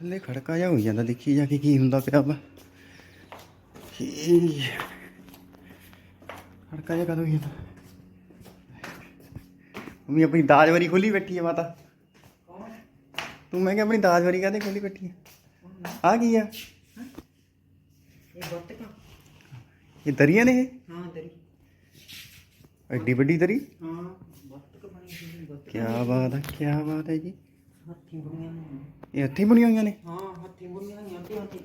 ਥੱਲੇ ਖੜਕਾ ਜਾ ਹੋਈ ਜਾਂਦਾ ਦੇਖੀ ਜਾ ਕੇ ਕੀ ਹੁੰਦਾ ਪਿਆ ਵਾ। ਕੀ ਖੜਕਾ ਜਾ ਕਦੋਂ ਹੋਈ ਜਾਂਦਾ? ਮੰਮੀ ਆਪਣੀ ਦਾਜ ਵਾਰੀ ਖੋਲੀ ਬੈਠੀ ਹੈ ਮਾਤਾ। ਤੂੰ ਮੈਂ ਕਿਹਾ ਆਪਣੀ ਦਾਜ ਵਾਰੀ ਕਾਹਦੇ ਖੋਲੀ ਬੈਠੀ ਹੈ ਆ ਕੀ ਆ? ਇਹ ਕਾ। ਦਰੀਆਂ ਨੇ ਇਹ? ਹਾਂ ਤੇਰੀ ਐਡੀ ਵੱਡੀ ਦਰੀ? ਹਾਂ ਬੱਤ ਕਾ ਬਣੀ ਹੋਈ ਬੱਤ ਕੀ। ਬਾਤ ਹੈ ਕੀ ਬਾਤ ਹੈ ਜੀ। ਹੱਥੀਂ ਬੁਣੀਆਂ ਨੇ। ਇਹ ਹੱਥੀਂ ਬੁਣੀਆਂ ਹੋਈਆਂ ਨੇ? ਹਾਂ ਹੱਥੀਂ ਬੁਣੀਆਂ ਹੋਈਆਂ ਤੇ ਹੱਥੀਂ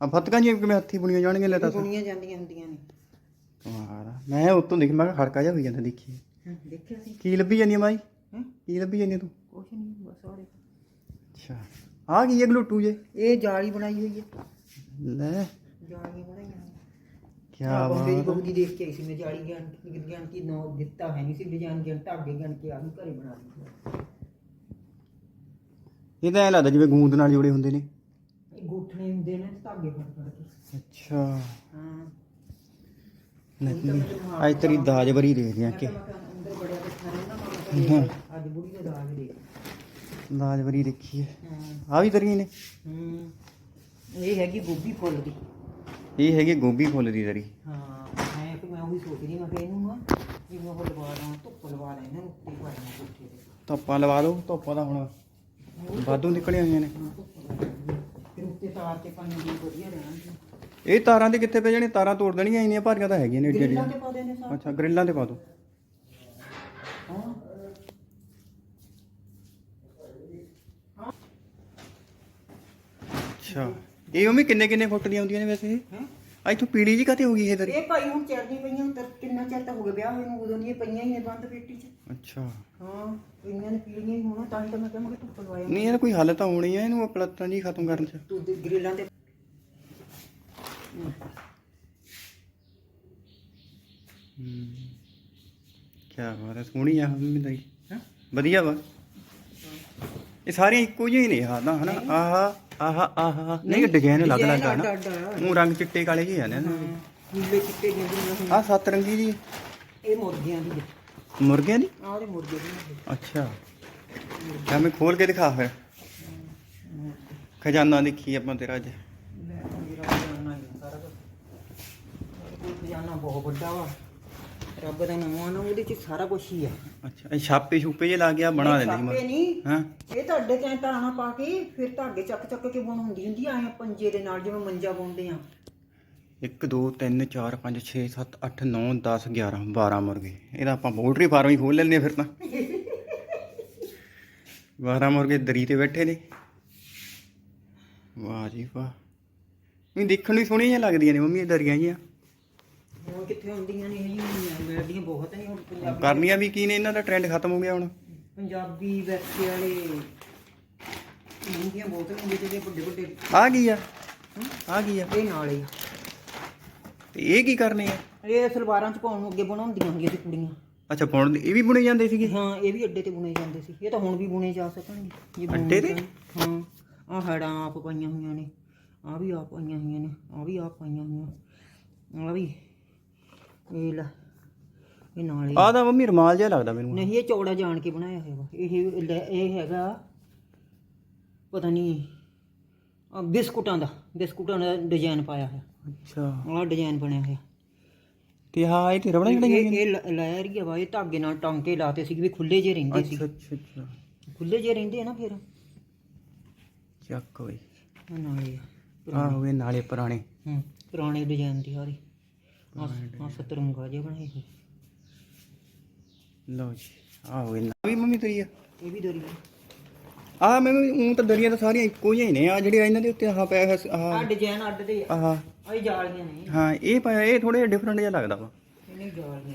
ਆ ਫਤਕਾਂ ਜੀ ਕਿਵੇਂ ਹੱਥੀਂ ਬੁਣੀਆਂ ਜਾਣਗੀਆਂ ਲੈ ਦੱਸ। ਬੁਣੀਆਂ ਜਾਂਦੀਆਂ ਹੁੰਦੀਆਂ ਨੇ। ਕਮਾਲ। ਮੈਂ ਉੱਤੋਂ ਦੇਖ ਮੈਂ ਕਿਹਾ ਖੜਕਾ ਜਾ ਹੋਈ ਜਾਂਦਾ ਦੇਖੀ। ਹਾਂ ਦੇਖਿਆ ਸੀ। ਕੀ ਲੱਭੀ ਜਾਂਦੀ ਮਾਈ? ਹਾਂ? ਕੀ ਲੱਭੀ ਜਾਂਦੀ ਤੂੰ? ਕੁਛ ਨਹੀਂ ਬਸ ਆੜੇ ਅੱਛਾ। ਆ ਕੀ ਹੈ ਗਲੂਟੂ ਜੇ? ਇਹ ਜਾਲੀ ਬਣਾਈ ਹੋਈ ਹੈ ਲੈ। ਜਾਲੀਆਂ ਬਣਾਈਆਂ ਕੀ ਆ ਬੰਦੇ ਦੀ ਬਾਤ ਬਹੂ ਦੀ ਦੇਖ ਕੇ ਆਈ ਸੀ ਮੈਂ ਜਾਲੀ ਗਿਆਨ ਗਿਆਨ ਕੀ ਨੋ ਦਿੱਤਾ ਹੈ ਨਹੀਂ ਸੀ ਡਿਜ਼ਾਈਨ ਗਿਆਨ ਧਾਗੇ ਗਿਆਨ ਕੇ ਆ ਘਰੇ ਬਣਾ ਲਈ ਇਹ ਤਾਂ ਐ ਲੱਗਦਾ ਜਿਵੇਂ ਗੂੰਦ ਨਾਲ ਜੁੜੇ ਹੁੰਦੇ ਨੇ। ਇਹ ਗੂਠਣੇ ਹੁੰਦੇ ਨੇ ਧਾਗੇ ਫੜ ਫੜ ਕੇ। ਅੱਛਾ। ਹਾਂ। ਨਹੀਂ ਅੱਜ ਤੇਰੀ ਦਾਜ ਵਰੀ ਦੇਖਦੇ ਆ ਕਿ। ਅੰਦਰ ਬੜਿਆ ਬੈਠਾ ਰਹਿੰਦਾ ਮਾਮਾ ਅੱਜ ਬੁੜੀ ਦਾ ਦਾਗ ਦੇ ਦਾਜ ਵਰੀ ਦੇਖੀ ਹੈ। ਹਾਂ। ਆ ਵੀ ਤਰੀ ਨੇ? ਹੂੰ। ਇਹ ਹੈਗੀ ਗੋਭੀ ਫੁੱਲ ਦੀ। ਇਹ ਹੈਗੀ ਗੋਭੀ ਫੁੱਲ ਦੀ ਤਰੀ। ਹਾਂ ਮੈਂ ਕਿ ਮੈਂ ਉਹੀ ਸੋਚਦੀ ਮੈਂ ਕਿ ਇਹਨੂੰ ਨਾ ਵੀ ਮੈਂ ਉਹ ਲਵਾ ਲਾਂ ਧੁੱਪ ਲਵਾ ਲਾਂ ਇਹਨਾਂ ਨੂੰ ਉੱਤੇ ਪਾ ਲਾਂ ਕੋਠੇ ਤੇ। ਧੁੱਪਾਂ ਲਵਾ ਲਓ ਧੁੱਪਾਂ ਦਾ ਹੁਣ ਵਾਧੂ ਨਿਕਲੀਆਂ ਹੋਈਆਂ ਨੇ ਹਾਂ, ਧੁੱਪ ਲਵਾ ਲਾਂਗੇ। ਫਿਰ ਉੱਤੇ ਤਾਰ ਤੇ ਪਾਣੀ ਦੀ ਵਧੀਆ ਰਹਿਣਗੇ ਇਹ ਤਾਰਾਂ ਦੇ ਕਿੱਥੇ ਪੈ ਜਾਣੇ ਤਾਰਾਂ ਤੋੜ ਦੇਣੀਆਂ ਇੰਨੀਆਂ ਭਾਰੀਆਂ ਤਾਂ ਹੈਗੀਆਂ ਨੇ ਏਡੀ ਗ੍ਰਿਲਾਂ ਏਡੀਆਂ ਤੇ ਪਾ ਦੇਣੇ ਸਾਰੇ ਅੱਛਾ ਗ੍ਰਿਲਾਂ ਤੇ ਪਾ ਦੋ ਹਾਂ ਅੱਛਾ ਇਹ ਮੰਮੀ ਕਿੰਨੇ ਕਿੰਨੇ ਫੁੱਟ ਦੀਆਂ ਹੁੰਦੀਆਂ ਨੇ ਵੈਸੇ ਇਹ ਹੈਂ? ਆ ਇੱਥੋਂ ਪੀਲੀ ਜੀ ਕਾਤੇ ਹੋ ਗਈ ਇਹ ਤਰੀ? ਇਹ ਭਾਈ ਹੁਣ ਚੜਦੀ ਪਈਆਂ ਤਾਂ ਕਿੰਨਾ ਚਿਰ ਤਾਂ ਹੋ ਗਿਆ ਵਿਆਹ ਹੋਏ ਨੂੰ ਉਦੋਂ ਦੀਆਂ ਪਈਆਂ ਹੀ ਨੇ ਬੰਦ ਪੇਟੀ 'ਚ। ਅੱਛਾ। ਹਾਂ ਇਹਨਾਂ ਨੇ ਪੀੜੀਆਂ ਹੀ ਹੋਣਾ ਤਾਂ ਹੀ ਤਾਂ ਮੈਂ ਕਿਹਾ ਮੈਂ ਧੁੱਪ ਲਵਾਇਆ। ਨਹੀਂ ਇਹਦਾ ਕੋਈ ਹੱਲ ਤਾਂ ਹੋਣੀ ਹੈ ਇਹਨੂੰ ਪਲੱਤਾਂ ਜੀ ਖਤਮ ਕਰਨ ਚ। ਤੂੰ ਦੇ ਗ੍ਰਿਲਾਂ ਤੇ ਕੀ ਬਾਤ ਹੈ ਸੋਹਣੀ ਆ ਮੰਮੀ ਤਰੀ ਹਾਂ? ਵਧੀਆ ਵਾ। ਇਹ ਸਾਰੀਆਂ ਇੱਕੋ ਜਿਹੀਆਂ ਹੀ ਨੇ ਆਹ ਤਾਂ ਹਨਾ? ਆਹ ਆਹ ਆਹ। ਨਹੀਂ ਡਿਜ਼ਾਈਨ ਅਲੱਗ ਅਲੱਗ ਆ ਨਾ। ਉਹ ਰੰਗ ਚਿੱਟੇ ਕਾਲੇ ਜਿਹੇ ਆ ਨੇ। ਨੀਲੇ ਚਿੱਟੇ ਹੁਣ ਆਹ ਸੱਤ ਰੰਗੀ ਜੀ ਇਹ ਮੁਰਗੀਆਂ ਦੀ ਮੁਰਗਿਆਂ ਦੀ? ਆਹ ਦੇ ਮੁਰਗੇ ਦੀ ਅੱਛਾ। ਤਾਂ ਮੈਂ ਖੋਲ ਕੇ ਦਿਖਾ ਫਿਰ। ਖਜ਼ਾਨਾ ਦੇਖੀ ਆਪਾਂ ਤੇਰਾ ਅੱਜ। ਆ ਖਜ਼ਾਨਾ ਬਹੁਤ ਵੱਡਾ ਵਾ। ਰੱਬ ਦਾ ਨਾਮ ਆ ਨਾ ਉਹਦੇ ਚ ਸਾਰਾ ਕੁਝ ਹੀ ਆ। ਅੱਛਾ ਇਹ ਛਾਪੇ ਛੂਪੇ ਜੇ ਲਾ ਗਿਆ ਬਣਾ ਦਿੰਦੇ ਸੀ ਛਾਪੇ ਮਰ ਨਹੀਂ। ਹਾਂ? ਇਹ ਤੁਹਾਡੇ ਤੇ ਧਾਣਾ ਪਾ ਕੇ ਫਿਰ ਧਾਗੇ ਚੱਕ ਚੱਕ ਕੇ ਬੁਣ ਹੁੰਦੀ ਹੁੰਦੀ ਐ ਪੰਜੇ ਦੇ ਨਾਲ ਜਿਵੇਂ ਮੰਜਾ ਬੁਣਦੇ ਆ। 1 2 3 4 5 6 7 8 9 10 11 12 ਮੁਰਗੇ। ਇਹਦਾ ਆਪਾਂ ਪੋਲਟਰੀ ਫਾਰਮ ਹੀ ਖੋਲ ਲੈਂਦੇ ਹਾਂ ਫਿਰ ਤਾਂ। 12 ਮੁਰਗੇ ਦਰੀ ਤੇ ਬੈਠੇ ਨੇ। ਵਾਹ ਜੀ ਵਾਹ। ਇਹ ਦੇਖਣ ਨੂੰ ਸੋਹਣੀਆਂ ਜਿਹੀਆਂ ਲੱਗਦੀਆਂ ਨੇ ਮੰਮੀ ਇਹ ਦਰੀਆਂ ਜੀਆਂ ਹੁਣ ਕਿੱਥੇ ਹੁੰਦੀਆਂ ਨੇ ਇਹ ਮਿਲਦੀਆਂ ਬਹੁਤ ਨੇ ਹੁਣ ਪੰਜਾਬੀ ਕਰਨੀਆਂ ਵੀ ਕੀ ਨੇ ਇਹਨਾਂ ਦਾ ਟ੍ਰੈਂਡ ਖਤਮ ਹੋ ਗਿਆ ਹੁਣ। ਪੰਜਾਬੀ ਵੈਸੇ ਵਾਲੇ ਮਹਿੰਗੀਆਂ ਬਹੁਤ ਨੇ ਜਿਹੜੇ ਵੱਡੇ ਵੱਡੇ। ਆ ਕੀ ਆ? ਆ ਕੀ ਆ? ਇਹ ਨਾਲ ਹੀ ਤੇ ਇਹ ਕੀ ਕਰਨੇ ਆ? ਇਹ ਸਲਵਾਰਾਂ ਚ ਪਾਉਣ ਨੂੰ ਅੱਗੇ ਬਣਾਉਂਦੀਆਂ ਹੁੰਦੀਆਂ ਸੀ ਕੁੜੀਆਂ। ਅੱਛਾ ਬੁਣ ਇਹ ਵੀ ਬੁਣੇ ਜਾਂਦੇ ਸੀਗੇ? ਹਾਂ ਇਹ ਵੀ ਅੱਡੇ ਤੇ ਬੁਣੇ ਜਾਂਦੇ ਸੀ। ਇਹ ਤਾਂ ਹੁਣ ਵੀ ਬੁਣੇ ਜਾ ਸਕਣਗੇ। ਜੇ ਅੱਡੇ ਤੇ? ਹਾਂ ਆਹ ਹੜਾਂ ਆਪ ਪਾਈਆਂ ਹੋਈਆਂ ਨੇ। ਆ ਵੀ ਆਪ ਪਾਈਆਂ ਹੋਈਆਂ ਨੇ। ਆ ਵੀ ਆਪ ਪਾਈਆਂ ਹੋਈਆਂ। ਆ ਵੀ ਇਹ ਲੈ ਇਹ ਨਾਲ ਹੀ ਆਹ ਤਾਂ ਮੰਮੀ ਰਮਾਲ ਜਿਹਾ ਲੱਗਦਾ ਮੈਨੂੰ। ਨਹੀਂ ਇਹ ਚੌੜਾ ਜਾਣ ਕੇ ਬਣਾਇਆ ਹੋਇਆ ਵਾ। ਇਹ ਲੈ- ਇਹ ਹੈਗਾ ਪਤਾ ਨਹੀਂ ਆ ਬਿਸਕੁਟਾਂ ਦਾ। ਬਿਸਕੁਟਾਂ ਦਾ ਡਿਜ਼ਾਈਨ ਪਾਇਆ ਹੋਇਆ। ਅੱਛਾ। ਆਹ ਡਿਜ਼ਾਈਨ ਬਣਿਆ ਹੋਇਆ। ਤੇ ਹਾਂ ਇਹ ਤੇ ਰਬੜਾਂ ਜਿਹੜੀਆਂ ਇਹ ਇਹ ਲ- ਲਾਇਆ ਰਹੀ ਵਾ। ਇਹ ਧਾਗੇ ਨਾਲ ਟਾਂਕੇ ਲਾਤੇ ਸੀ ਵੀ ਖੁੱਲੇ ਜੇ ਰਹਿੰਦੇ ਸੀ। ਅੱਛਾ ਅੱਛਾ ਅੱਛਾ। ਖੁੱਲੇ ਜੇ ਰਹਿੰਦੇ ਆ ਨਾ ਫਿਰ। ਚੱਕ ਓਏ ਆਹ ਨਾਲੇ ਆ। ਹੋ ਗਏ ਨਾਲੇ ਪੁਰਾਣੇ। ਹੂੰ ਪੁਰਾਣੇ ਡਿਜ਼ਾਈਨ ਦੀ ਹਾਰੀ। ਆ ਸਤਰੰਗਾ ਜੇ ਬਣਾਏ ਹੋਏ ਲਓ ਜੀ ਆ ਹੋ ਗਏ ਨਾ ਵੀ ਮੰਮੀ ਤੇਰੀ ਆ। ਇਹ ਵੀ ਦਰੀ ਆ। ਮੈਂ ਉਹ ਤਾਂ ਦਰੀਆਂ ਤਾਂ ਸਾਰੀਆਂ ਇੱਕੋ ਜਿਹੀਆਂ ਹੀ ਨੇ। ਆ ਜਿਹੜੇ ਇਹਨਾਂ ਦੇ ਉੱਤੇ ਆਹ ਪਿਆ ਹੋਇਆ ਸੀ, ਆ ਆਹ ਡਿਜ਼ਾਈਨ ਅੱਡ ਦੇ ਆ। ਆਹ। ਆਹ ਇਹ ਜਾਲੀਆਂ ਨੇ। ਹਾਂ ਇਹ ਪਾਇਆ ਇਹ ਥੋੜੇ ਡਿਫਰੈਂਟ ਜਿਹਾ ਲੱਗਦਾ ਵਾ। ਇਹਨੇ ਜਾਲੀਆਂ ਨੇ।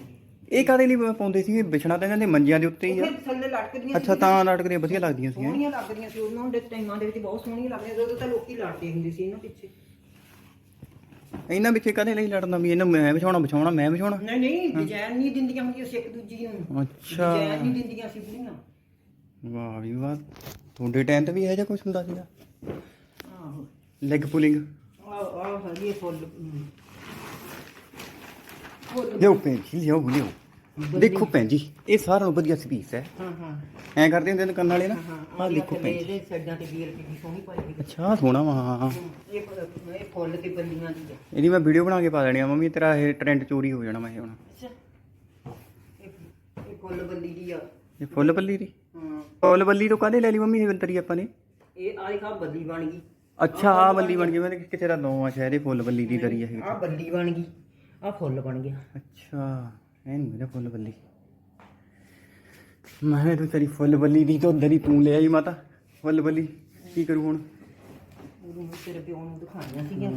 ਇਹ ਕਾਦੇ ਲਈ ਪਾਉਂਦੇ ਸੀ? ਵਿਛਣਾ ਤਾਂ ਇਹਨਾਂ ਦੇ ਮੰਜਿਆਂ ਦੇ ਉੱਤੇ ਹੀ ਆ। ਫਿਰ ਥੱਲੇ ਲਟਕਦੀਆਂ ਅੱਛਾ ਤਾਂ ਨਾਟਕ ਵਧੀਆ ਲੱਗਦੀਆਂ ਸੀ ਸੋਹਣੀਆਂ ਲੱਗਦੀਆਂ ਸੀ। ਉਹਨਾਂ ਦੇ ਟਾਈਮਾਂ ਦੇ ਵਿੱਚ ਬਹੁਤ ਸੋਹਣੀਆਂ ਲੱਗਦੀਆਂ ਸੀ। ਉਦੋਂ ਤਾਂ ਲੋਕੀ ਲੜਦੇ ਹੁੰਦੇ ਸੀ ਇਹਨਾਂ ਪਿੱਛੇ। ਇਹਨਾਂ ਵਿੱਚ ਕਦੇ ਲਈ ਲੜਨਾ ਵੀ ਇਹਨੂੰ ਮੈਂ ਵਿਛਾਉਣਾ ਵਿਛਾਉਣਾ ਮੈਂ ਵਿਛਾਉਣਾ? ਨਹੀਂ ਨਹੀਂ ਡਿਜ਼ਾਈਨ ਨਹੀਂ ਦਿੰਦੀਆਂ ਹੁੰਦੀਆਂ ਸੀ ਇੱਕ ਦੂਜੀ ਨੂੰ। ਅੱਛਾ। ਡਿਜ਼ਾਈਨ ਨਹੀਂ ਦਿੰਦੀਆਂ ਸੀ ਬੁੜੀਆਂ ਵਾਹ ਵੀ ਵਾਹ ਤੁਹਾਡੇ ਟਾਈਮ ਤੇ ਵੀ ਇਹੋ ਜਿਹਾ ਕੁਝ ਹੁੰਦਾ ਸੀਗਾ? ਆਹੋ। ਲੈਗ ਪੁਲਿੰਗ ਆਹ ਆਹ ਹਰੀ ਫੁੱਲ। ਫੁੱਲ ਲਿਓ ਪੈਂਚੀ ਲਿਓ ਲਿਓ ਦੇਖੋ ਭੈਣ ਜੀ ਇਹ ਸਾਰਾ ਤੋਂ ਵਧੀਆ ਸਪੀਸ ਹੈ। ਹਾਂ ਹਾਂ। ਐਂ ਕਰਦੇ ਹੁੰਦੇ ਨੇ ਕੰਨ ਵਾਲੇ ਨਾ ਹਾਂ ਆਹ ਦੇਖੋ ਭੈਣ ਜੀ। ਇਹਦੇ ਸਾਈਡਾਂ ਤੇ ਬੀਲ ਕਿੰਨੀ ਸੋਹਣੀ ਪਾਈ ਹੋਈ ਅੱਛਾ ਸੋਹਣਾ ਵਾ ਹਾਂ ਇਹ ਫੁੱਲ- ਇਹ ਫੁੱਲ ਤੇ ਬੰਦੀਆਂ ਦੀ ਆ ਇਹਦੀ ਮੈਂ ਵੀਡੀਓ ਬਣਾ ਕੇ ਪਾ ਦੇਣੀ ਆ ਮੰਮੀ ਤੇਰਾ ਇਹ ਟ੍ਰੈਂਡ ਚੋਰੀ ਹੋ ਜਾਣਾ ਮੈਂ ਹੁਣ। ਅੱਛਾ। ਇਹ ਫੁੱਲ ਬੰਦੀ ਦੀ ਆ। ਇਹ ਫੁੱਲ ਬੱਲੀ ਦੀ? ਹਾਂ। ਫੁੱਲ ਬੱਲੀ ਤੋਂ ਕਾਹਦੇ ਲੈ ਲਈ ਮੰਮੀ ਇਹ ਬੰਤਰੀ ਆਪਾਂ ਨੇ? ਇਹ ਆਹ ਦੇਖਾ ਬੱਲੀ ਬਣ ਗਈ। ਅੱਛਾ ਆ ਬੱਲੀ ਬਣ ਗਈ ਮੈਂ ਕਿਸੇ ਦਾ ਨੌਂ ਆ ਸ਼ਾਇਦ ਇਹ ਫੁੱਲ ਬੱਲੀ ਦੀ ਦਰੀ ਹੈ ਆਹ ਬੱਲੀ ਬਣ ਗਈ। ਆਹ ਫੁੱਲ ਬਣ ਗਿਆ। ਅੱਛਾ। ਐ ਨਹੀਂ ਮੇਰਾ ਫੁੱਲ ਬੱਲੀ। ਮੈਂ ਤੂੰ ਤੇਰੀ ਫੁੱਲ ਬੱਲੀ ਦੀ ਤੋਂ ਦਰੀ ਤੂੰ ਲੈ ਆਈ ਮਾਤਾ ਫੁੱਲ ਬੱਲੀ। ਕੀ ਕਰੂ ਹੁਣ? ਮੈਂ ਤੇਰੇ ਪਿਓ ਨੂੰ ਦਿਖਾਈਆਂ ਸੀਗੀਆਂ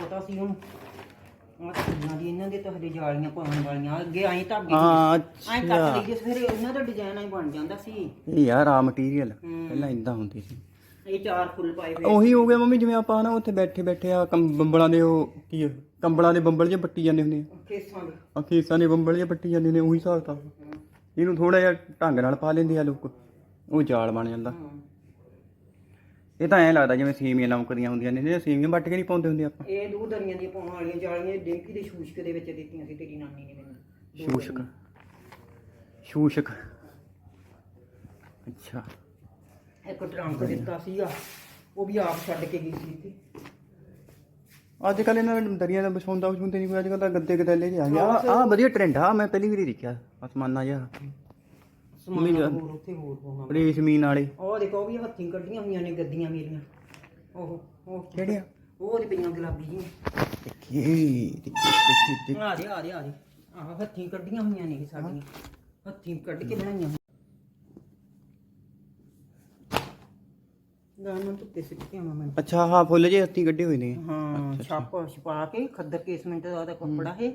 ਪਤਾ ਸੀ ਉਹਨੂੰ। ਕੁੜੀਆਂ ਦੀ ਇਹਨਾਂ ਦੇ ਤਾਂ ਹਲੇ ਜਾਲੀਆਂ ਪਾਉਣ ਵਾਲੀਆਂ ਅੱਗੇ ਆਈ ਧਾਗੇ ਹਾਂ ਐਂ ਅੱਛਾ ਕੱਟ ਲਈਏ ਫਿਰ ਉਹਨਾਂ ਦਾ ਡਿਜ਼ਾਈਨ ਆਈ ਬਣ ਜਾਂਦਾ ਸੀ। ਇਹ ਯਾਰ ਆ ਮਟੀਰੀਅਲ ਪਹਿਲਾਂ ਇਦਾਂ ਹੁੰਦੀ ਸੀ। ਇਹ ਚਾਰ ਫੁੱਲ ਪਾਏ ਹੋਏ ਉਹੀ ਹੋ ਗਿਆ ਮੰਮੀ ਜਿਵੇਂ ਆਪਾਂ ਨਾ ਉੱਥੇ ਬੈਠੇ ਬੈਠੇ ਆ ਬੰਬਲਾਂ ਦੇ ਉਹ ਕੀ ਆ, ਕੰਬਲਾਂ ਦੇ ਬੰਬਲ ਜੇ ਪੱਟੀ ਜਾਂਦੇ ਹੁੰਦੇ ਕੇਸਾਂ ਦੇ। ਆ ਖੇਸਾਂ ਦੇ ਬੰਬਲ ਜੇ ਪੱਟੀ ਜਾਂਦੇ ਨੇ ਉਹੀ ਹਿਸਾਬ ਤਾਂ ਇਹਨੂੰ ਥੋੜਾ ਜਿਹਾ ਢੰਗ ਨਾਲ ਪਾ ਲੈਂਦੇ ਆ ਲੋਕ। ਉਹ ਜਾਲ ਬਣ ਜਾਂਦਾ। ਹਾਂ ਇਹ ਤਾਂ ਐਂ ਲੱਗਦਾ ਜਿਵੇਂ ਸੇਮੀਆਂ ਲਮਕਦੀਆਂ ਹੁੰਦੀਆਂ ਨੇ ਜੇ ਸੇਮੀਆਂ ਵੱਟ ਕੇ ਨਹੀਂ ਪਾਉਂਦੇ ਹੁੰਦੇ ਆਪਾਂ। ਇਹ ਦੋ ਦਰੀਆਂ ਦੀਆਂ ਪਾਉਣ ਵਾਲੀਆਂ ਜਾਲੀਆਂ ਡੇਂਕੀ ਦੇ ਸ਼ੂਸ਼ਕ ਦੇ ਵਿੱਚ ਦਿੱਤੀਆਂ ਸੀ ਤੇਰੀ ਨਾਨੀ ਨੇ ਮੈਨੂੰ। ਦੋ ਸ਼ੂਸ਼ਕ। ਸ਼ੂਸ਼ਕ। ਅੱਛਾ। ਇੱਕ ਟਰੰਕ ਦਿੱਤਾ ਸੀਗਾ ਉਹ ਵੀ ਆਪ ਛੱਡ ਕੇ ਗਈ ਸੀ ਇੱਥੇ। ਅੱਜ ਕੱਲ ਇਹਨਾਂ ਨੇ ਦਰੀਆਂ ਦਾ ਵਿਛਾਉਂਦਾ ਵਿਛਾਉਂਦੇ ਨਹੀਂ ਕੋਈ ਅੱਜ ਕੱਲ ਤਾਂ ਗੱਦੇ ਗਦੈਲੇ ਜਿਹੇ ਆ ਗਿਆ ਆ ਵਧੀਆ ਟ੍ਰੈਂਡ ਆ ਮੈਂ ਪਹਿਲੀ ਵਾਰੀ ਦੇਖਿਆ ਅਸਮਾਨਾ ਜਿਹਾ। ਸਮਾਨ ਹੋਰ ਉੱਥੇ ਹੋਰ ਹੋਣਾ ਰੇਸ਼ਮੀਨ ਵਾਲੇ ਉਹ ਦੇਖੋ ਉਹ ਵੀ ਹੱਥੀਂ ਕੱਢੀਆਂ ਹੋਈਆਂ ਨੇ ਗੱਦੀਆਂ ਮੇਰੀਆਂ। ਉਹ ਉਹ ਕਿਹੜੇ ਆ ਉਹ ਪਈਆਂ ਗੁਲਾਬੀ ਜੀਆਂ ਦੇਖੀ ਦੇਖੀ ਦੇਖੀ ਆ ਦੇ ਆ ਦੇ ਆ ਦੇ ਆਹ ਹੱਥੀਂ ਕੱਢੀਆਂ ਹੋਈਆਂ ਨੇ ਇਹ ਸਾਡੀਆਂ ਹੱਥੀਂ ਕੱਢ ਕੇ ਬਣਾਈਆਂ ਆਵਾਂ ਮੈਂ। ਅੱਛਾ ਹਾਂ ਫੁੱਲ ਜੇ ਹੱਥੀ ਕੱਢੇ ਹੋਏ ਨੇ। ਹਾਂ ਛਾਪ ਛਪਾ ਕੇ ਖੱਦਰ ਕੇਸਮੈਂਟ ਦਾ ਉਹਦਾ ਕੱਪੜਾ ਹੈ।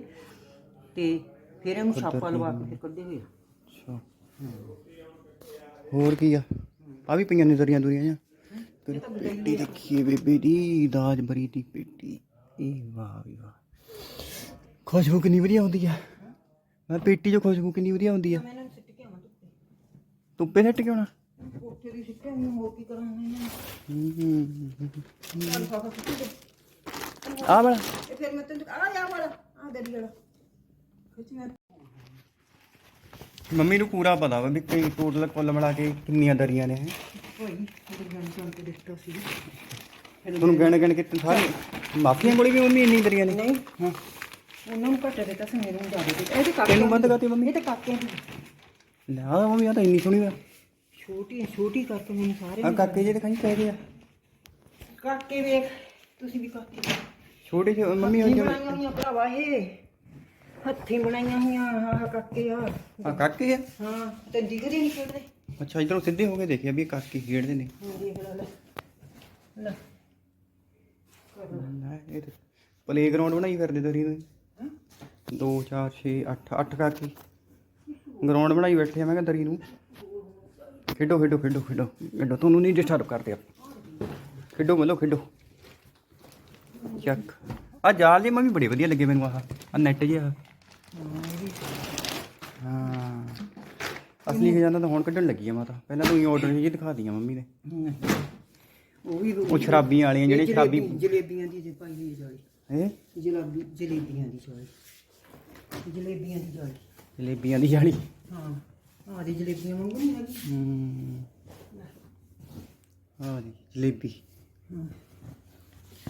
ਤੇ ਫਿਰ ਇਹਨੂੰ ਛਾਪਾ ਲਵਾ ਕੇ ਫਿਰ ਕੱਢੇ ਹੋਏ। ਅੱਛਾ। ਹੋਰ ਕੀ ਆ? ਆ ਵੀ ਪਈਆਂ ਨੇ ਦਰੀਆਂ ਦੁਰੀਆਂ ਜਾਂ ਪੇਟੀ ਦੇਖੀਏ ਬੇਬੇ ਦੀ ਦਾਜ ਬਰੀ ਦੀ ਪੇਟੀ। ਇਹ ਵਾਹ ਵੀ ਵਾਹ। ਖੁਸ਼ਬੂ ਕਿੰਨੀ ਵਧੀਆ ਹੁੰਦੀ ਆ। ਮੈਂ ਪੇਟੀ 'ਚ ਖੁਸ਼ਬੂ ਕਿੰਨੀ ਵਧੀਆ ਹੁੰਦੀ ਆ। ਮੈਂ ਇਹਨਾਂ ਨੂੰ ਸਿੱਟ ਕੇ ਆਵਾਂ ਧੁੱਪੇ। ਧੁੱਪੇ ਸੱਟ ਕੇ ਆਉਣਾ? ਉੱਥੇ ਦੀ ਸਿੱਟਿਆ ਨਹੀਂ ਹੋਰ ਕੀ ਕਰਾਂ ਮੈਂ ਇਹਨਾਂ ਹੂੰ ਨੂੰ ਲਿਫਾਫਾ ਸੁੱਟ ਦੇ। ਆ ਬੜਾ ਇਹ ਫਿਰ ਮੈਂ ਤੈਨੂੰ ਆ ਜਾ ਵਾਲਾ। ਆ ਦਰੀ ਵਾਲਾ। ਖਿੱਚ ਮੈਂ। ਮੰਮੀ ਨੂੰ ਪੂਰਾ ਪਤਾ ਵਾ ਵੀ ਕਈ ਟੋਟਲ ਕੁੱਲ ਮਿਲਾ ਕੇ ਕਿੰਨੀਆਂ ਦਰੀਆਂ ਨੇ ਹੈਂ। ਗਾਣ ਸੁਣ ਕੇ ਸੀ ਤੁਹਾਨੂੰ ਗਿਣ ਗਿਣ ਕੇ ਤੇ ਸਾਰੇ ਮਾਫੀਆਂ ਕੋਲੇ ਵੀ ਮੰਮੀ ਇੰਨੀ ਦਰੀਆਂ ਨੇ? ਨਹੀਂ। ਹਾਂ। ਉਹਨਾਂ ਨੂੰ ਘੱਟ ਦਿੱਤਾ ਸੀ ਮੇਰੇ ਨੂੰ ਜ਼ਿਆਦਾ ਦਿੱਤਾ ਇਹ ਤੇ ਕਾਕੇ ਤੈਨੂੰ ਬੰਦ ਕਰਤੀ ਮੰਮੀ? ਇਹ ਤੇ ਕਾਕੇ ਦੀ। ਲੈ ਆ ਮੰਮੀ ਆ ਤਾਂ ਇੰਨੀ ਸੋਹਣੀ ਆ ਛੋਟੀ ਛੋਟੀ ਕਰਕੇ ਮੈਨੂੰ ਸਾਰੇ ਆ ਕਾਕੇ ਖਾਈ ਚਾਹੀਦੇ ਆ। ਕਾਕੇ ਵੇਖ ਤੁਸੀਂ ਵੀ ਕਾਕੇ। ਛੋਟੇ ਜਿਹੇ ਮੰਮੀ ਹੱਥੀਂ ਜਿਹੜੇ ਬਣਾਈਆਂ ਹੋਈਆਂ ਭਰਾਵਾ ਇਹ। ਹੱਥੀਂ ਬਣਾਈਆਂ ਹੋਈਆਂ ਆਹ ਕਾਕੇ ਆ। ਆ ਕਾਕੇ ਆ? ਹਾਂ ਤੇ ਦਿਖਦੇ ਨਹੀਂ ਖੇਡਦੇ ਅੱਛਾ ਇਧਰੋਂ ਸਿੱਧੇ ਹੋ ਕੇ ਦੇਖਿਆ ਵੀ ਇਹ ਕਾਕੇ ਖੇਡਦੇ ਨੇ। ਹਾਂ ਦੇਖ ਲੈ ਲੈ। ਲੈ। ਇਹ ਤੇ ਪਲੇਗਰਾਉਂਡ ਬਣਾਈ ਫਿਰਦੇ ਦਰੀ ਨੂੰ ਹੈਂ? 2 4 6 8 8 ਕਾਕੇ। ਗਰਾਊਂਡ ਬਣਾਈ ਬੈਠੇ ਆ ਮੈਂ ਕਿਹਾ ਦਰੀ ਨੂੰ। ਖੇਡੋ ਖੇਡੋ ਖੇਡੋ ਖੇਡੋ। ਖੇਡੋ ਤੁਹਾਨੂੰ ਨਹੀਂ ਡਿਸਟਰਬ ਕਰਦੇ ਆਪਾਂ। ਖੇਡੋ ਮਤਲਬ ਖੇਡੋ। ਚੱਕ। ਆ ਜਾਲ ਜੀ ਮੰਮੀ ਬੜੇ ਵਧੀਆ ਲੱਗੇ ਮੈਨੂੰ ਆਹ। ਆ ਨੈਟ ਜਿਹਾ। ਹਾਂ। ਅਸਲੀ ਖਜ਼ਾਨਾ ਤਾਂ ਹੁਣ ਕੱਢਣ ਲੱਗੀ ਆ ਮਾਤਾ। ਪਹਿਲਾਂ ਤੂੰ ਹੀ ਆਰਡਰ ਜੀ ਦਿਖਾ ਦੀਆਂ ਮੰਮੀ ਨੇ। ਉਹ ਵੀ ਉਹ ਸ਼ਰਾਬੀਆਂ ਵਾਲੀਆਂ ਜਿਹੜੇ ਸ਼ਰਾਬੀ ਜਲੇਬੀਆਂ ਦੀ ਜੇ ਪਾਈ ਹੋਈ ਜਾਲੀ ਹੈ? ਜਲਾਬੀ ਜਲੇਬੀਆਂ ਦੀ ਜਾਲੀ ਜਲੇਬੀਆਂ ਦੀ ਜਾਲੀ ਜਲੇਬੀਆਂ ਦੀ ਜਾਲੀ। ਹਾਂ। ਆਹ ਦੀ ਜਲੇਬੀਆਂ ਵਾਂਗੂ ਨਹੀਂ ਹੈਗੀ। ਹੂੰ। ਆ ਜੀ ਜਲੇਬੀ।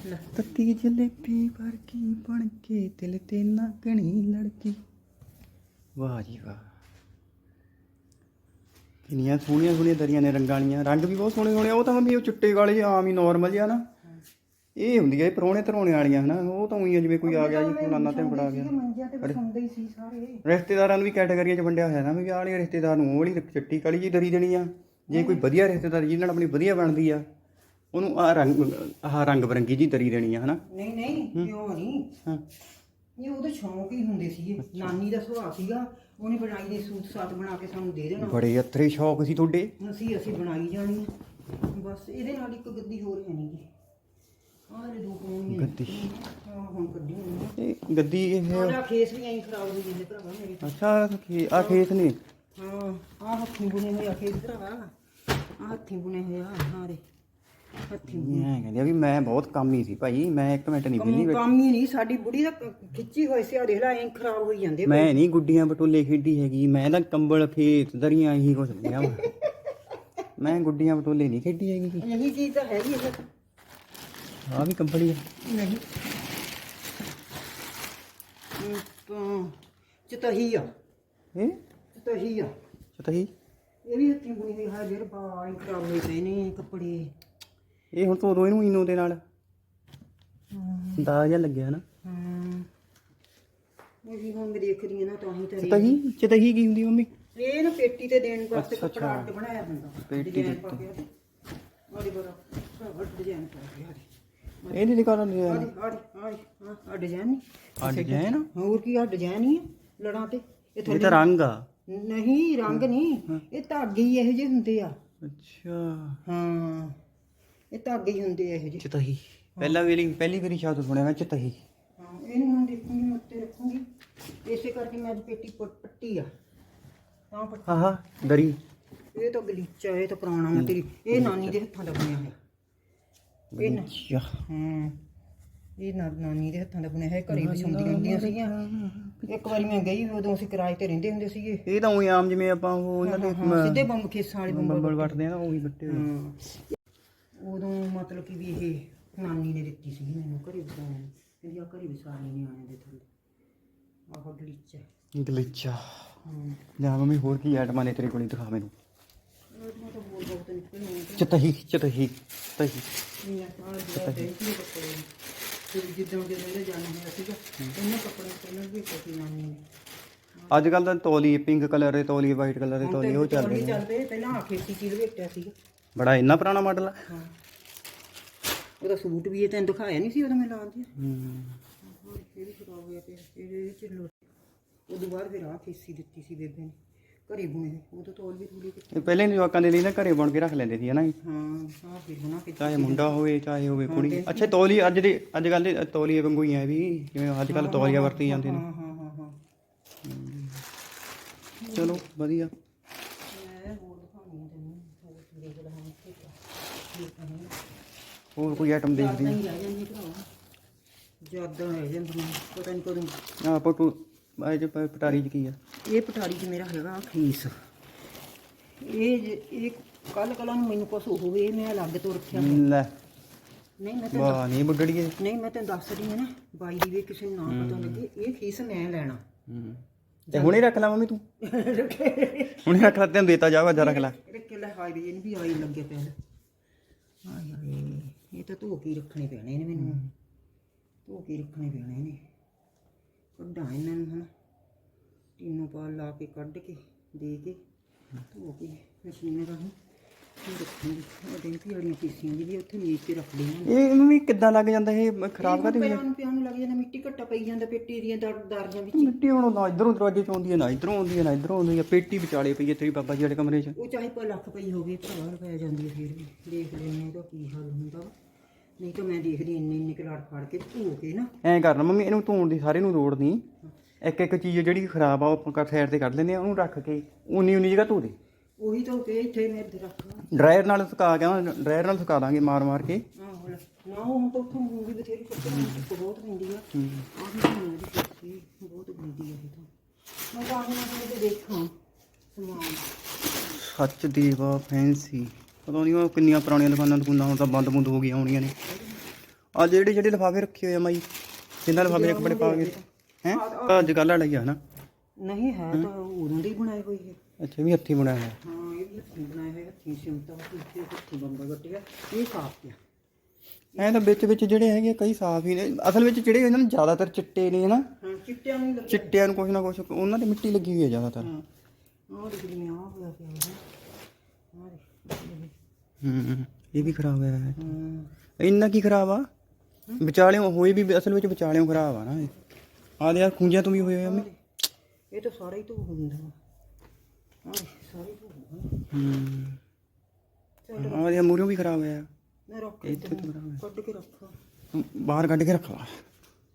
ਲੈ। ਤੱਤੀ ਜਲੇਬੀ ਵਰਗੀ ਬਣ ਕੇ ਦਿਲ ਤੇ ਨਾਗਣੀ ਲੜਕੀ। ਵਾਹ ਜੀ ਵਾਹ। ਕਿੰਨੀਆਂ ਸੋਹਣੀਆਂ ਸੋਹਣੀਆਂ ਦਰੀਆਂ ਨੇ ਰੰਗਾਂ ਵਾਲੀਆਂ। ਰੰਗ ਵੀ ਬਹੁਤ ਸੋਹਣੇ ਸੋਹਣੇ। ਉਹ ਤਾਂ ਮੰਮੀ ਉਹ ਚਿੱਟੇ ਵਾਲੇ ਆਮ ਹੀ ਨਾਰਮਲ ਜਿਹਾ ਨਾ। ਇਹ ਹੁੰਦੀ ਹੈ ਪਰੋਣੇ ਧਰੋਣੇ ਵਾਲੀਆਂ ਹਨਾ ਉਹ ਤਾਂ ਉਹੀ ਜਿਵੇਂ ਕੋਈ ਆ ਗਿਆ ਜੀ ਫਲਾਨਾ ਤੇ ਫੜਾ ਗਿਆ। ਮੰਜਿਆਂ ਤੇ ਬਸਾਉਂਦੇ ਹੀ ਸੀ ਸਾਰੇ। ਰਿਸ਼ਤੇਦਾਰਾਂ ਨੂੰ ਵੀ ਕੈਟਾਗਰੀਆਂ 'ਚ ਵੰਡਿਆ ਹੋਇਆ ਨਾ ਵੀ ਆਹ ਵਾਲੇ ਰਿਸ਼ਤੇਦਾਰ ਨੂੰ ਉਹ ਵਾਲੀ ਚਿੱਟੀ ਕਾਲੀ ਜੀ ਦਰੀ ਦੇਣੀ ਆ। ਜੇ ਕੋਈ ਵਧੀਆ ਰਿਸ਼ਤੇਦਾਰ ਜਿਹਦੇ ਨਾਲ ਆਪਣੀ ਵਧੀਆ ਬਣਦੀ ਆ ਉਹਨੂੰ ਆ ਰੰਗ ਆਹ ਰੰਗ ਬਰੰਗੀ ਜੀ ਦਰੀ ਦੇਣੀ ਆ ਹਨਾ। ਨਹੀਂ ਨਹੀਂ ਕਿਉਂ ਨਹੀਂ। ਹਾਂ। ਇਹ ਉਹਦੇ ਸ਼ੌਂਕ ਹੀ ਹੁੰਦੇ ਸੀਗੇ। ਨਾਨੀ ਦਾ ਸੁਭਾਅ ਸੀਗਾ ਉਹਨੇ ਬਣਾਈ ਦੇ ਸੂਟ ਸਾਟ ਬਣਾ ਕੇ ਸਾਨੂੰ ਦੇ ਦੇਣਾ। ਬੜੇ ਅਤਰੇ ਸ਼ੌਕ ਸੀ ਤੁਹਾਡੇ। ਅਸੀਂ ਅਸੀਂ ਬਣਾਈ ਜਾਣੀ ਆ। ਬਸ ਇਹਦੇ ਨਾਲ ਇੱਕ ਗੱਦੀ ਹੋਰ ਹੈ ਨਹੀਂ ਜੀ ਆਹ ਜਿਹੜੇ ਦੋ ਪਾਉਣੀਆਂ ਗੱਦੀ ਹਾਂ ਹੁਣ ਕੱਢੀ ਹੋਣੀ ਆ। ਇਹ ਗੱਦੀ ਇਹ ਉਹਦਾ ਖੇਸ ਵੀ ਐਂ ਖਰਾਬ ਹੋ ਜਾਂਦੇ ਭਰਾਵਾ ਮੇਰੇ। ਅੱਛਾ ਖੇ- ਆਹ ਖੇਤ ਨੇ। ਹਾਂ ਆਹ ਹੱਥੀਂ ਬੁਣੇ ਹੋਏ ਆ ਖੇਸ ਭਰਾਵਾ। ਆਹ ਹੱਥੀਂ ਬੁਣੇ ਹੋਏ ਆ ਹਾਂ ਦੇ ਹੱਥੀ ਮੈਂ ਕਹਿੰਦੇ ਆ ਵੀ ਮੈਂ ਬਹੁਤ ਕੰਮ ਹੀ ਸੀ ਭਾਈ ਮੈਂ ਇੱਕ ਮਿੰਟ ਨਹੀਂ ਵਿਹਲੀ ਕੰਮ ਕੰਮ ਹੀ ਨਹੀਂ ਸਾਡੀ ਬੁੜੀ ਦਾ ਖਿੱਚੀ ਹੋਈ ਸੀ ਆ ਦੇਖ ਲੈ ਐਂ ਖਰਾਬ ਹੋਈ ਜਾਂਦੇ ਮੈਂ ਨਹੀਂ ਗੁੱਡੀਆਂ ਬਟੋਲੇ ਖੇਡੀ ਹੈਗੀ ਮੈਂ ਤਾਂ ਕੰਬਲ ਫੇਤ ਦਰੀਆਂ ਇਹੀ ਕੁਛ ਲਿਆ। ਮੈਂ ਗੁੱਡੀਆਂ ਬਟੋਲੇ ਨਹੀਂ ਖੇਡੀ ਹੈਗੀ। ਇਹੀ ਚੀਜ਼ ਤਾਂ ਹੈਗੀ ਹੈ ਆ ਵੀ ਕੰਬਲ ਹੀ ਆ। ਨਹੀਂ। ਹਮ, ਤਾਂ ਚਤਹੀ ਆ। ਇਹ? ਚਤਹੀ ਆ। ਚਤਹੀ? ਇਹ ਵੀ ਹੱਥੀਂ ਬੁਣੀ ਹੋਈ ਹੈ ਜਿਹੜੇ ਬਾਲ ਖਰਾਬ ਹੋਏ ਪਏ ਨੇ ਕੱਪੜੇ। ਇਹ ਹੁਣ ਤੋਂ ਉਦੋਂ ਇਹਨੂੰ ਇਨੋ ਦੇ ਨਾਲ। ਜਿਹਾ ਲੱਗਿਆ ਨਾ। ਹਾਂ। ਇਹ ਵੀ ਹੁਣ ਮੈਂ ਦੇਖਦੀ ਹਾਂ ਨਾ ਤਾਂ ਹੀ ਤਾਂ ਇਹ- ਚਤਹੀ? ਚਤਹੀ ਕੀ ਹੁੰਦੀ ਮੰਮੀ? ਇਹ ਨਾ ਪੇਟੀ ਤੇ ਦੇਣ ਵਾਸਤੇ ਅੱਛਾ, ਕੱਪੜਾ ਅੱਛਾ। ਅੱਡ ਬਣਾਇਆ ਹੁੰਦਾ। ਪੇਟੀ ਦੇ ਕੇ ਆੜੀ ਬੜਾ ਬੜਾ ਡਿਜ਼ਾਈਨ ਪਾ ਕੇ ਆੜੀ ਇਹਦੀ ਦੁਕਾਨ ਆੜੀ ਆੜੀ ਆੜੀ ਹਾਂ ਆ ਡਿਜ਼ਾਈਨ ਨਹੀਂ ਆ ਡਿਜ਼ਾਈਨ ਹੋਰ ਕੀ ਆ ਡਿਜ਼ਾਈਨ ਹੀ ਆ ਲੜਾਂ ਤੇ? ਇਹ ਇਹ ਤਾਂ ਰੰਗ ਆ। ਨਹੀਂ ਰੰਗ ਨਹੀਂ ਇਹ ਧਾਗੇ ਹੀ ਇਹੋ ਜਿਹੇ ਹੁੰਦੇ ਆ। ਅੱਛਾ। ਹਾਂ। ਇਹ ਧਾਗੇ ਹੀ ਹੁੰਦੇ ਆ ਇਹੋ ਜਿਹੇ। ਚਤਹੀ। ਪਹਿਲਾ ਵੇਲੀ ਪਹਿਲੀ ਵਾਰੀ ਸ਼ਬਦ ਸੁਣਿਆ ਮੈਂ ਚਤਹੀ। ਹਾਂ ਇਹਨੂੰ ਹੁਣ ਦੇਖੂੰਗੀ ਮੈਂ ਉੱਤੇ ਰੱਖੂੰਗੀ। ਇਸੇ ਕਰਕੇ ਮੈਂ ਅੱਜ ਪੇਟੀ ਪ- ਪੱਟੀ ਆ। ਤਾਂ ਪੱਟੀ। ਆਹਾ ਦਰੀ ਇਹ ਤਾਂ ਗਲੀਚਾ ਇਹ ਤਾਂ ਪੁਰਾਣਾ ਮਤਰੀ ਇਹ ਨਾਨੀ ਦੇ ਹੱਥਾਂ ਦਾ ਬਣਿਆ ਹੋਇਆ। ਇਹ ਨਾ ਅੱਛਾ। ਹਾਂ ਇਹ ਨਾ- ਨਾਨੀ ਦੇ ਹੱਥਾਂ ਦਾ ਬਣਿਆ ਹੈ ਘਰੇ ਵਿਛਾਉਂਦੀਆਂ ਹੁੰਦੀਆਂ ਸੀਗੀਆਂ। ਇੱਕ ਵਾਰੀ ਮੈਂ ਗਈ ਉਦੋਂ ਅਸੀਂ ਕਿਰਾਏ ਤੇ ਰਹਿੰਦੇ ਹੁੰਦੇ ਸੀਗੇ। ਇਹ ਤਾਂ ਉਹੀ ਆਮ ਜਿਵੇਂ ਆਪਾਂ ਉਹ ਉਹਨਾਂ ਦੇ ਹਾਂ ਸਿੱਧੇ ਬੰਬ ਖੇਸਾਂ ਵਾਲੇ ਬੰਬ ਬੰਬਲ ਵੱਟਦੇ ਆ ਨਾ ਉਹੀ ਵੱਟੇ ਹੋਏ। ਹਾਂ। ਉਦੋਂ ਮਤਲਬ ਕਿ ਵੀ ਇਹ ਨਾਨੀ ਨੇ ਦਿੱਤੀ ਸੀ ਮੈਨੂੰ ਘਰੇ ਵਿਛਾਉਣ। ਨੂੰ ਕਹਿੰਦੀ ਆ ਘਰੇ ਵਿਛਾ ਲੈਣੇ ਆਣੇ ਦੇ ਥੱਲੇ। ਆਹ ਗਲੀਚਾ। ਗਲਿਚਾ। ਹਾਂ। ਜਾ ਮੰਮੀ ਹੋਰ ਕੀ ਆਈਟਮਾਂ ਨੇ ਤੇਰੇ ਕੋਲ? ਹੀ ਦਿਖਾ ਮੈਨੂੰ। ਚਤਹੀ ਚਤਹੀ ਤਹੀ ਜਿੱਦਾਂ ਦੇ ਜਾਣਾ ਹੋਇਆ ਸੀਗਾ ਇਹਨਾਂ ਪਹਿਲਾਂ ਵੀ ਅੱਜ ਕੱਲ ਤਾਂ ਤੌਲੀਏ ਪਿੰਕ ਕਲਰ ਦੇ ਤੌਲੀਏ ਵਾਈਟ ਕਲਰ ਦੇ ਤੌਲੀਏ ਉਹ ਚੱਲ ਰਹੇ ਚੱਲ ਪਏ ਪਹਿਲਾਂ ਆ ਖੇਤੀ ਚੀਜ਼ ਵੇਟਿਆ ਸੀਗਾ ਬੜਾ ਇੰਨਾ ਪੁਰਾਣਾ ਮਾਡਲ ਆ। ਹਾਂ। ਉਹਦਾ ਸੂਟ ਵੀ ਇਹ ਤੈਨੂੰ ਦਿਖਾਇਆ ਨਹੀਂ ਸੀ ਉਦੋਂ ਮੈਂ ਲਾਉਂਦੀ ਹੂੰ। ਇਹ ਵੀ ਖਰਾਬ ਹੋਇਆ ਪਿਆ ਇਹਦੇ ਵਿੱਚ ਲੋ ਉਦੋਂ ਬਾਅਦ ਫਿਰ ਆ ਖੇਸੀ ਦਿੱਤੀ ਸੀ ਬੇਬੇ ਨੇ। ਘਰੇ ਬੁਣੇ। ਉਦੋਂ ਤੋਲ ਵੀ ਥੋੜੀ ਇਹ ਪਹਿਲੇ ਜਵਾਕਾਂ ਦੇ ਲਈ ਨਾ ਘਰੇ ਬਣ ਕੇ ਰੱਖ ਲੈਂਦੇ ਸੀ ਹਨਾ ਜੀ। ਹਾਂ ਆ ਫਿਰ ਬਣਾ ਕੇ ਚਾਹੇ ਮੁੰਡਾ ਹੋਵੇ ਚਾਹੇ ਹੋਵੇ ਕੁੜੀ। ਅੱਛਾ ਤੌਲੀ ਅੱਜ ਦੇ ਅੱਜ ਕੱਲ ਦੇ ਤੌਲੀਏ ਵਾਂਗੂ ਹੀ ਆ ਵੀ ਜਿਵੇਂ ਅੱਜ ਕੱਲ ਤੌਲੀਆ ਵਰਤੀ ਜਾਂਦੇ ਨੇ। ਹਾਂ ਹਾਂ ਹਾਂ ਹਾਂ। ਚਲੋ ਵਧੀਆ। ਹੋਰ ਕੀ ਹੈ ਕੋਈ ਆਈਟਮ ਦੇਖਦੀ ਜ਼ਿਆਦਾ ਰਹਿ ਜਾਂਦੀਆਂ ਪਤਾ ਨਹੀਂ ਕਦੋਂ। ਆ ਪਟੂ ਇਹ ਚ ਪ- ਪਟਾਰੀ ਚ ਕੀ ਆ? ਇਹ ਪਟਾਰੀ 'ਚ ਮੇਰਾ ਹੈਗਾ ਖੀਸ। ਇਹ ਜੇ- ਇਹ ਕੱਲ ਕੱਲ ਨੂੰ ਮੈਨੂੰ ਕੁਛ ਹੋਵੇ ਇਹ ਮੈਂ ਅਲੱਗ ਤੋਂ ਰੱਖਿਆ ਲੈ। ਨਹੀਂ ਮੈਂ ਤੈਨੂੰ ਵਾਹ ਨਹੀਂ ਬੁੱਢੜੀਏ ਨਹੀਂ ਮੈਂ ਤੈਨੂੰ ਦੱਸ ਰਹੀ ਹਾਂ ਨਾ ਬਾਈ ਦੀ ਵੀ ਕਿਸੇ ਨੂੰ ਨਾ ਪਤਾ ਲੱਗੇ ਇਹ ਖੀਸ ਮੈਂ ਲੈਣਾ। ਹੂੰ। ਤੇ ਹੁਣੇ ਰੱਖ ਲੈ ਮੰਮੀ ਤੂੰ। ਹੁਣੇ ਰੱਖ ਲੈ ਤੈਨੂੰ ਦੇਤਾ ਜਾਵਾ ਜਾ ਰੱਖ ਲੈ। ਰੱਖੇ ਲੈ ਹਾਈ ਵੀ ਇਹਨੂੰ ਵੀ ਆਈ ਲੱਗੇ ਪਹਿਲਾਂ ਹਾਏ ਹਾਏ ਇਹ ਤਾਂ ਧੋ ਕੇ ਹੀ ਰੱਖਣੇ ਪੈਣੇ ਨੇ ਮੈਨੂੰ। ਧੋ ਕੇ ਹੀ ਰੱਖਣੇ ਪੈਣੇ ਨੇ। ਕੱਢਾਂ ਇਹਨਾਂ ਨੂੰ ਹਨਾ। ਤਿੰਨੋਂ ਪਾਲ ਲਾ ਕੇ ਕੱਢ ਕੇ ਦੇ ਕੇ ਧੋ ਕੇ ਮਸ਼ੀਨ ਰਾਹੀਂ ਫਿਰ ਰੱਖਾਂਗੀ। ਉਹ ਡੈਂਪੀ ਵਾਲੀਆਂ ਪੀਸੀਆਂ ਦੀ ਵੀ ਉੱਥੇ ਨੀਚ ਕੇ ਰੱਖ ਦੇਣਾ ਇਹ ਮੰਮੀ ਕਿੱਦਾਂ ਲੱਗ ਜਾਂਦਾ ਇਹ ਖਰਾਬ ਕਾਤੇ ਪਿਆਨ ਨੂੰ ਪਿਆਨ ਨੂੰ ਲੱਗ ਜਾਂਦਾ ਮਿੱਟੀ ਘੱਟਾ ਪਈ ਜਾਂਦਾ ਪੇਟੀ ਦੀਆਂ ਦਰ ਦਰਜਾਂ ਵਿੱਚ। ਮਿੱਟੀ ਹੁਣ ਨਾ ਇਧਰੋਂ ਦਰਵਾਜ਼ੇ ਚ ਆਉਂਦੀ ਹੈ ਨਾ ਇਧਰੋਂ ਆਉਂਦੀ ਹੈ ਨਾ ਇਧਰੋਂ ਆਉਂਦੀ ਹੈ ਪੇਟੀ ਵਿਚਾਲੇ ਪਈ ਹੈ ਤੇਰੀ ਬਾਬਾ ਜੀ ਵਾਲੇ ਕਮਰੇ 'ਚ। ਉਹ ਚਾਹੇ ਲੱਖ ਪਈ ਹੋਵੇ ਭਰਾ ਰੁਪਏ ਜਾਂਦੀ ਹੈ ਫਿਰ ਵੀ। ਦੇਖ ਲੈਂਦੇ ਹਾਂ ਇਹਦਾ ਕੀ ਹੱਲ ਹੁੰਦਾ ਵਾ। ਨਹੀਂ ਤਾਂ ਮੈਂ ਦੇਖਦੀ ਇੰਨੇ ਇੰਨੇ ਕਲਾੜ ਫੜ ਕੇ ਧੋ ਕੇ ਨਾ। ਐਂ ਕਰਨਾ ਮੰਮੀ ਇਹਨੂੰ ਧੋਣ ਦੀ ਸਾਰੇ ਨੂੰ ਰੋੜਨੀ ਇੱਕ ਇੱਕ ਚੀਜ਼ ਜਿਹੜੀ ਖਰਾਬ ਆ ਉਹ ਆਪਾਂ ਸਾਈਡ ਤੇ ਕੱਢ ਲੈਂਦੇ ਆ ਉਹਨੂੰ ਰੱਖ ਕੇ ਉਨੀ ਉਨੀ ਜਗ੍ਹਾ ਧੋ ਦੇ। ਉਹੀ ਧੋ ਕੇ ਇੱਥੇ ਮੈਂ ਇੱਧਰ ਰੱਖ ਡਰਾਇਰ ਨਾਲ ਸੁਕਾ ਕੇ ਨਾ ਡਰਾਇਰ ਨਾਲ ਸੁਕਾ ਦਾਂਗੇ ਮਾਰ ਮਾਰ ਕੇ। ਆਹੋ ਲੈ। ਨਾ ਉਹ ਹੁਣ ਤਾਂ ਉੱਥੋਂ ਮੂੰਗੀ ਬਥੇਰੀ ਕੱਪੜੇ ਦੀ ਬਹੁਤ ਪੈਂਦੀ ਆ। ਆਹ ਵੀ ਤਾਂ ਮੇਰੀ ਕੁਰਸੀ ਬਹੁਤ ਪੈਂਦੀ ਆ ਇਹ ਤਾਂ। ਮੈਂ ਤਾਂ ਆਹ ਨਾ ਤੇ ਦੇਖਾਂ ਸਮਾਨ। ਸੱਚ ਦੇਵਾ ਫੈਂਸੀ ਪਤਾ ਨਹੀਂ ਉਹ ਕਿੰਨੀਆਂ ਪੁਰਾਣੀਆਂ ਦੁਕਾਨਾਂ ਦੁਕਾਨਾਂ ਹੁਣ ਤਾਂ ਬੰਦ ਬੰਦ ਹੋ ਗਈਆਂ ਹੋਣੀਆਂ ਨੇ। ਆ ਜਿਹੜੇ ਜਿਹੜੇ ਲਿਫਾਫੇ ਰੱਖੇ ਹੋਏ ਆ ਮਾਈ ਜਿੰਨਾਂ ਲਿਫਾਫੇ ਕੱਪੜੇ ਪਾ ਕੇ ਹੈ? ਅੱਜ ਕੱਲ੍ਹ ਵਾਲਾ ਹੀ ਆ ਨਾ ਨਹੀਂ ਹੈ ਤਾਂ ਉਦੋਂ ਦੀ ਬਣਾਈ ਹੋਈ ਹੈ ਅੱਛਾ ਵੀ ਹੱਥੀਂ ਬਣਾਇਆ ਹੋਇਆ। ਹਾਂ ਇਹ ਵੀ ਹੱਥੀਂ ਬਣਾਇਆ ਹੋਇਆ ਹੱਥੀਂ ਸਿਮਟਾ ਇੱਥੇ ਹੱਥੀਂ ਬੰਬਾ ਗੱਟਿਆ ਇਹ ਸਾਫ਼ ਪਿਆ ਐਂ ਤਾਂ ਵਿੱਚ ਵਿੱਚ ਜਿਹੜੇ ਹੈਗੇ ਆ, ਕਈ ਸਾਫ਼ ਹੀ ਨੇ। ਅਸਲ ਵਿੱਚ ਜਿਹੜੇ ਇਹਨਾਂ ਨੂੰ ਜ਼ਿਆਦਾਤਰ ਚਿੱਟੇ ਨੇ ਨਾ ਹਾਂ ਚਿੱਟਿਆਂ ਨੂੰ ਹੀ ਚਿੱਟਿਆਂ ਨੂੰ ਕੁਛ ਨਾ ਕੁਛ ਉਹਨਾਂ ਤੇ ਮਿੱਟੀ ਲੱਗੀ ਹੋਈ ਹੈ ਜ਼ਿਆਦਾਤਰ। ਹਾਂ। ਆਹ ਦੇਖ ਜਿਵੇਂ ਆਹ ਹੋਇਆ ਪਿਆ ਹੈ ਹੂੰ ਇਹ ਵੀ ਖਰਾਬ ਹੋਇਆ ਹੈ। ਇੰਨਾ ਕੀ ਖਰਾਬ ਆ? ਵਿਚਾਲਿਓਂ ਹੋਏ ਵੀ ਅਸਲ ਵਿੱਚ ਵਿਚਾਲਿਓਂ ਖਰਾਬ ਆ ਨਾ ਇਹ। ਆ ਦੇ ਯਾਰ ਖੂੰਜਿਆਂ ਤੋਂ ਵੀ ਹੋਏ ਮੰਮੀ। ਇਹ ਤਾਂ ਸਾਰਾ ਹੀ ਧੋ ਹੁੰਦਾ ਸਾਰਾ ਹੂੰ ਆ। ਦੇ ਮੂਰਿਓਂ ਵੀ ਖਰਾਬ ਮੈਂ ਰੱਖ ਇੱਥੇ ਤੋਂ ਕੱਢ ਕੇ ਰੱਖ ਹੋਇਆ ਬਾਹਰ ਕੱਢ ਕੇ ਰੱਖ ਲਾ।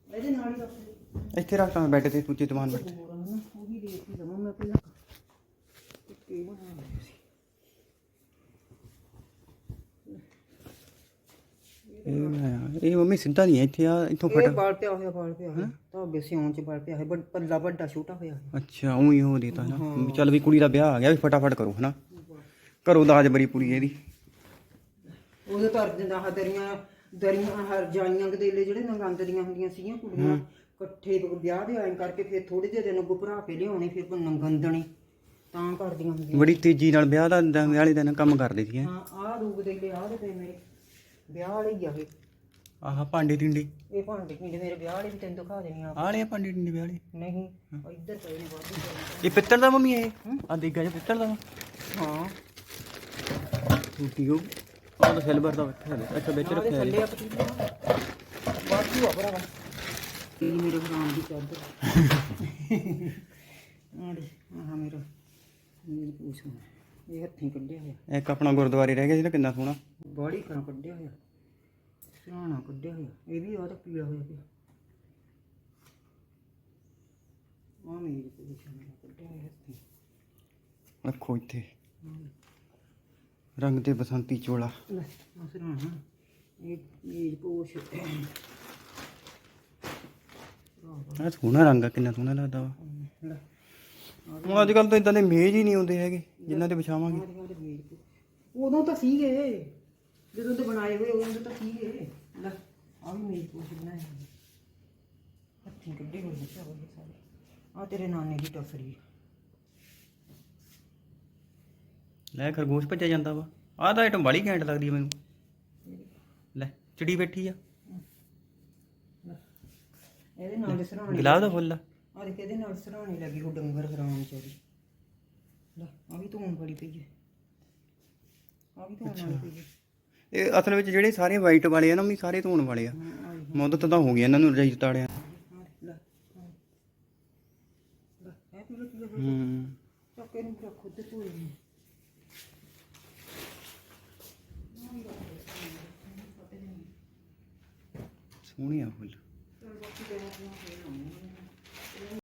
ਇਹਦੇ ਨਾਲ ਹੀ ਰੱਖ ਇੱਥੇ ਰੱਖ ਤਾ ਬੈੱਡ ਤੇ ਉੱਚੇ ਤਮਾਨ ਬੈਠ ਹੋਰ ਆ ਨਾ ਉਹ ਵੀ ਦੇਖ ਹੀ ਲਵਾਂ ਮੈਂ ਪਹਿਲਾਂ ਕੀ ਬਣਾ ਲਿਆ ਸੀ ਇਹ ਮੰਮੀ ਸਿੱਧਾ ਨਹੀਂ ਹੈ ਇੱਥੇ ਆ ਇੱਥੋਂ ਇਹ ਫਟ। ਬਲ ਪਿਆ ਹੋਇਆ ਬਲ ਪਿਆ ਤਾਂ ਅੱਗੇ ਸਿਉਣ ਚ ਬਲ ਪਿਆ ਹੈ ਬੜ- ਪੱਲਾ ਵੱਡਾ ਛੋਟਾ ਹੋਇਆ ਹੈ ਅੱਛਾ ਉਹੀ ਹੋ ਦੇਤਾ ਨਾ। ਵੀ ਚੱਲ ਵੀ ਕੁੜੀ ਦਾ ਵਿਆਹ ਆ ਗਿਆ ਵੀ ਫਟਾਫਟ ਕਰੋ ਹਨਾ? ਕਰੋ ਦਾਜ ਬਰੀ ਪੂਰੀ ਇਹਦੀ। ਉਹਦੇ ਤਾਂ ਅਰਜਨ ਆਹ ਦਰੀਆਂ ਦਰੀਆਂ ਹਰ ਜਾਈਆਂ ਗਦੇਲੇ ਜਿਹੜੇ ਨੰਗੰਦ ਦੀਆਂ ਹੁੰਦੀਆਂ ਸੀਗੀਆਂ ਕੁੜੀਆਂ ਇਕੱਠੇ ਵਿਆਹ ਦੇ ਆਇਨ ਕਰਕੇ ਫਿਰ ਥੋੜੇ ਜਿਹੇ ਦਿਨ ਅੱਗੋਂ ਭਰਾ ਕੇ ਲਿਆਉਣੇ ਫਿਰ ਨੰਗੰਦਣੇ ਤਾਂ ਕਰਦੀਆਂ ਹੁੰਦੀਆਂ। ਬੜੀ ਤੇਜ਼ੀ ਨਾਲ ਵਿਆਹ ਦਾ ਦਿਨ- ਵਿਆਹ ਵਾਲੇ ਦਿਨ ਕੰਮ ਕਰਦੇ ਸੀ ਹਾਂ ਆਹ ਰੂਪ ਦੇ ਕੇ ਆਹ ਦੇ ਪਏ ਮੇਰੇ। ਵਿਆਹ ਵਾਲੇ ਹੀ ਆ ਇਹ। ਆਹ ਭਾਂਡੇ ਟਿੰਡੇ। ਇਹ ਭਾਂਡੇ ਕਿੰਨੇ ਮੇਰੇ ਵਿਆਹ ਵਾਲੇ ਵੀ ਤੈਨੂੰ ਦਿਖਾ ਦੇਣੀ ਆ। ਆਲੇ ਭਾਂਡੇ ਟਿੰਡੇ ਵਿਆਹ ਵਾਲੇ? ਨਹੀਂ ਇੱਧਰ ਪਏ ਨੇ ਵਾਧੂ ਪਏ ਇਹ ਪਿੱਤਲ ਦਾ ਮੰਮੀ ਇਹ? ਆ ਦੇਗਾ ਜੇ ਪਿੱਤਲ ਦਾ। ਹਾਂ। ਟੂਟੀ ਆਹ ਤਾਂ ਸਿਲਵਰ ਦਾ ਰੱਖਿਆ ਹੋਇਆ। ਅੱਛਾ ਵਿੱਚ ਉਹਦੇ ਰੱਖਿਆ ਹੋਇਆ। ਥੱਲੇ ਆ ਪਤੀਲਾ ਵਾਧੂ ਆ ਭਰਾਵਾ। ਇਹ ਮੇਰੇ ਭਰਾ ਦੀ ਚਾਦਰ ਦੇ ਆਹ ਮੇਰਾ ਮੇਰੀ ਪੂਛ ਇਹ ਹੱਥੀਂ ਕੱਢਿਆ ਹੋਇਆ ਇੱਕ ਆਪਣਾ ਗੁਰਦੁਆਰੇ ਰਹਿ ਗਿਆ ਸੀ ਨਾ ਕਿੰਨਾ ਸੋਹਣਾ। ਬਾੜੀ ਕਰਾਂ ਕੱਢਿਆ ਹੋਇਆ ਸਿਆਣਾ ਕੱਢਿਆ ਹੋਇਆ ਇਹ ਵੀ ਉਹਦਾ ਪੀਲਾ ਹੋਇਆ ਪਿਆ। ਆ ਮੇਰੀ ਮੇਰਾ ਕੱਢਿਆ ਹੋਇਆ ਹੱਥੀਂ। ਰੱਖੋ ਇੱਥੇ। ਰੰਗ ਤੇ ਬਸੰਤੀ ਚੋਲਾ। ਲੈ ਆ ਸਿਆਣਾ। ਇਹ ਮੇਰੀ ਪੂਛ ਆ ਸੋਹਣਾ ਰੰਗ ਆ ਕਿੰਨਾ ਸੋਹਣਾ ਲੱਗਦਾ ਵਾ। ਲੈ। ਹੁਣ ਅੱਜ ਕੱਲ ਤਾਂ ਇਦਾਂ ਦੇ ਮੇਜ਼ ਹੀ ਨਹੀਂ ਆਉਂਦੇ ਹੈਗੇ। ਜਿਨ੍ਹਾਂ ਤੇ ਵਿਛਾਵਾਂਗੇ। ਦੇ। ਉਦੋਂ ਤਾਂ ਸੀਗੇ। ਜਦੋਂ ਤੇ ਬਣਾਏ ਹੋਏ ਉਦੋਂ ਤਾਂ ਸੀਗੇ। ਲੈ ਆ ਵੀ ਮੇਰੀ ਪੂਛ ਬਣਾਏ ਹੋਏ। ਹੱਥੀਂ ਕੱਢੇ ਹੋਏ ਨੇ ਚਾਵਲ ਇਹ ਸਾਰੇ। ਆ ਤੇਰੇ ਨਾਨੇ ਦੀ ਟਸਰੀ ਲੈ ਖਰਗੋਸ਼ ਭੱਜਿਆ ਜਾਂਦਾ ਵਾ। ਆਹ ਤਾਂ ਆਈਟਮ ਬੜੀ ਘੈਂਟ ਲੱਗਦੀ ਆ ਮੈਨੂੰ। ਲੈ ਚਿੜੀ ਬੈਠੀ ਆ। ਇਹਦੇ ਨਾਲ ਦੇ ਸਰਾਣੇ ਗੁਲਾਬ ਦਾ ਫੁੱਲ ਆ। ਦੇਖ ਇਹਦੇ ਨਾਲ ਸਰਾਣੇ ਲੱਗੀ ਉਹ ਡੰਗਰ ਹਰਾਮ ਚੋਰੀ ਲੈ ਆ ਵੀ ਧੋਣ ਵਾਲੀ ਪਈ ਹੈ। ਆ ਵੀ ਧੋਣ ਵਾਲੀ ਪਈ ਹੈ। ਇਹ ਅਸਲ ਵਿੱਚ ਜਿਹੜੇ ਸਾਰੇ ਵਾਈਟ ਵਾਲੇ ਆ ਨਾ ਉਹ ਸਾਰੇ ਧੋਣ ਵਾਲੇ ਆ। ਮੁੱਦਤ ਤਾਂ ਹੋ ਗਈ ਇਹਨਾਂ ਨੂੰ ਰਜਾਈ ਤਾੜਿਆ। ਹਾਂ, ਚੱਕੇ ਨੂੰ ਫੁੱਲ।